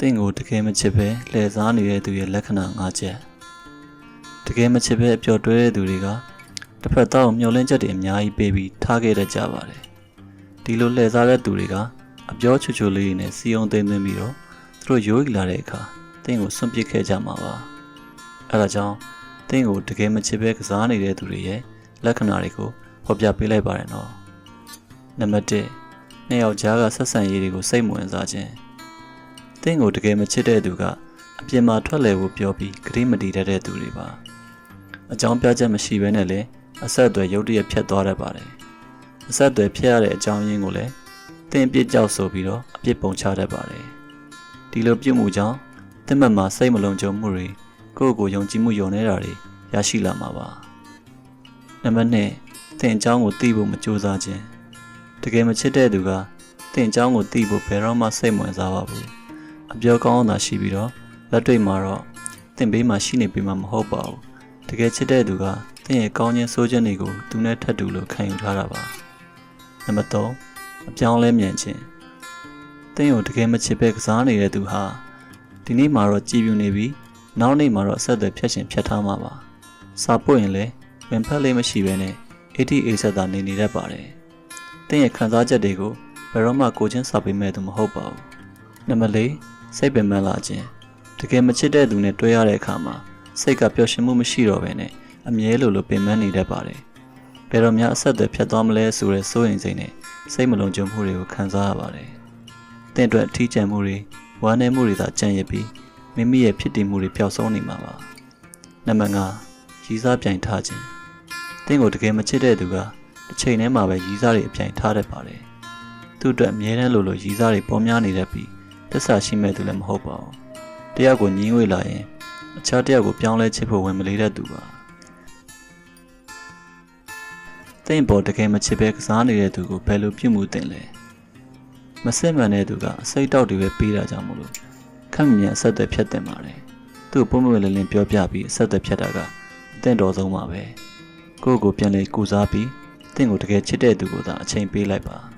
တင့်ကိုတကယ်မချစ်ပဲလှည့်စားနေတဲ့သူရဲ့လက္ခဏာ၅ချက်တကယ်မချစ်ပဲအပျော်တွဲတဲ့သူတွေကတစ်ဖက်သားကိုမျောလင့်ချက်တွေအများကြီးပေးပြီးထားခဲ့တတ်ကြပါတယ်ဒီလိုလှည့်စားတဲ့သူတွေကအပြောချွချွလေးတွေနဲ့စီယုံသိမ့်သွင်းပြီးတော့သူတို့ရိုးကြလာတဲ့အခါတင့်ကိုစွန့်ပစ်ခဲ့ကြမှာပါအဲဒါကြောင့်တင့်ကိုတကယ်မချစ်ပဲကစားနေတဲ့သူတွေရဲ့လက္ခဏာတွေကိုဖော်ပြပေးလိုက်ပါတယ်နော်နံပါတ်1နှစ်ယောက်ကြားကဆက်ဆံရေးတွေကိုစိတ်ဝင်စားခြင်း တင့်ကိုတကယ်မချစ်တဲ့သူကအပြင်မှာထွက်လဲဖို့ပြောပြီးဂရိမတီတတ်တဲ့သူတွေပါအကြောင်းပြချက်မရှိဘဲနဲ့လည်းအဆက်အသွယ်ရုတ်တရက်ဖြတ်သွားတတ်ပါတယ်အဆက်အသွယ်ဖြတ်ရတဲ့အကြောင်းရင်းကိုလည်းတင့်အပြစ်ကြောက်ဆိုပြီးတော့အပြစ်ပုံချတတ်ပါတယ်ဒီလိုပြုမှုကြောင့်တင့်မတ်မှာစိတ်မလုံခြုံမှုတွေကိုယ့်ကိုယ်ယုံကြည်မှုယုံနေတာတွေရရှိလာမှာပါနံပါတ်2တင့်အကြောင်းကိုသိဖို့မကြိုးစားခြင်းတကယ်မချစ်တဲ့သူကတင့်အကြောင်းကိုသိဖို့ဘယ်တော့မှစိတ်မဝင်စားပါဘူး အပြောကောင်းတာရှိပြီးတော့လက်တွေ့မှာတော့သင်ဘေးမှာရှိနေပြီမှမဟုတ်ပါဘူးတကယ်ချစ်တဲ့သူကသင်ရဲ့ကောင်းခြင်းဆိုးခြင်းတွေကိုသူနဲ့ထပ်တူလို့ခံယူထားတာပါနံပါတ်3အပြောင်းလဲမြန်ခြင်းသင်ကိုတကယ်မချစ်ပဲကစားနေတဲ့သူဟာဒီနေ့မှာတော့ကြည်ပြူနေပြီးနောက်နေ့မှာတော့အဆက်အသွယ်ဖြတ်ရှင်ဖြတ်ထားမှာပါစာပို့ရင်လည်းဝင်ဖက်လေးမရှိဘဲနဲ့88ဆက်သာနေနေတတ်ပါတယ်သင်ရဲ့ခံစားချက်တွေကိုဘယ်တော့မှကိုချင်းစာပေးမဲ့သူမဟုတ်ပါဘူးနံပါတ်၄ စိတ်ပင်ပန်းလာခြင်းတကယ်မချစ်တဲ့သူနဲ့တွေ့ရတဲ့အခါမှာစိတ်ကပျော်ရွှင်မှုမရှိတော့ဘဲနဲ့အမြဲလိုလိုပင်ပန်းနေတတ်ပါတယ်ဘယ်တော့မှအဆက်အသွယ်ဖြတ်သွားမလဲဆိုတဲ့စိုးရိမ်စိတ်နဲ့စိတ်မလုံခြုံမှုတွေကိုခံစားရပါတယ်တင့်အတွက်အထီးကျန်မှုတွေဝမ်းနည်းမှုတွေသာကြံ့ရပြီးမိမိရဲ့ဖြစ်တည်မှုတွေပျောက်ဆုံးနေမှာပါနံပါတ်၅ရည်စားပြိုင်ထားခြင်းတင့်ကိုတကယ်မချစ်တဲ့သူကတစ်ချိန်တည်းမှာပဲရည်စားတွေအပြိုင်ထားတတ်ပါတယ်သူ့အတွက်အမြဲတမ်းလိုလိုရည်စားတွေပေါ်များနေတတ်ပြီး တစ္ဆာရှိမဲ့သူလည်းမဟုတ်ပါဘူး။တယောက်ကိုညှင်းဝေလာရင်အခြားတယောက်ကိုပြောင်းလဲချစ်ဖို့ဝင်မလေးတဲ့သူပါ။တိမ်ပေါ်တကယ်မချစ်ပဲကစားနေတဲ့သူကိုဘယ်လိုပြုမှုတင်လဲ။မစစ်မှန်တဲ့သူကအစိတ်တောက်တွေပဲပေးတာကြောင့်မလို့ခက်မြင်အဆက်အသွယ်ဖြတ်တင်ပါတယ်။သူ့ပုံမွေလင်းလင်းပြောပြပြီးအဆက်အသွယ်ဖြတ်တာကအသင့်တော်ဆုံးပါပဲ။ကိုယ့်ကိုပြန်လေကုစားပြီးတင့်ကိုတကယ်ချစ်တဲ့သူကိုသာအချိန်ပေးလိုက်ပါ။